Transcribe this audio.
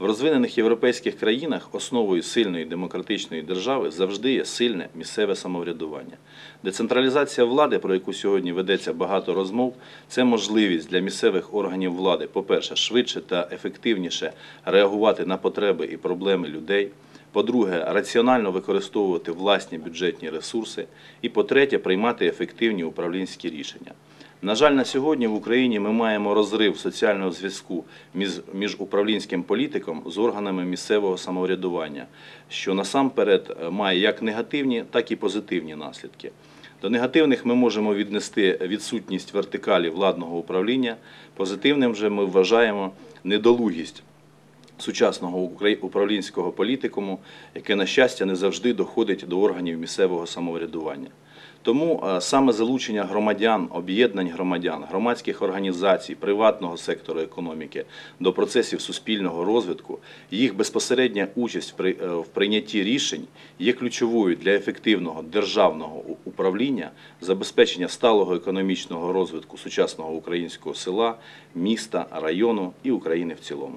В розвинених європейських країнах основою сильної демократичної держави завжди є сильне місцеве самоврядування. Децентралізація влади, про яку сьогодні ведеться багато розмов, це можливість для місцевих органів влади, по-перше, швидше та ефективніше реагувати на потреби і проблеми людей. По-друге, раціонально використовувати власні бюджетні ресурси. І по-третє, приймати ефективні управлінські рішення. На жаль, на сьогодні в Україні ми маємо розрив соціального зв'язку між, управлінським політиком з органами місцевого самоврядування, що насамперед е, має як негативні, так і позитивні наслідки. До негативних ми можемо віднести відсутність вертикалі владного управління. Позитивним же ми вважаємо недолугість сучасного управлінського політикуму, яке, на щастя, не завжди доходить до органів місцевого самоврядування. Тому е, саме залучення громадян, об'єднань громадян, громадських організацій, приватного сектору економіки до процесів суспільного розвитку, їх безпосередня участь е, в прийнятті рішень є ключовою для ефективного державного управління, забезпечення сталого економічного розвитку сучасного українського села, міста, району і України в цілому.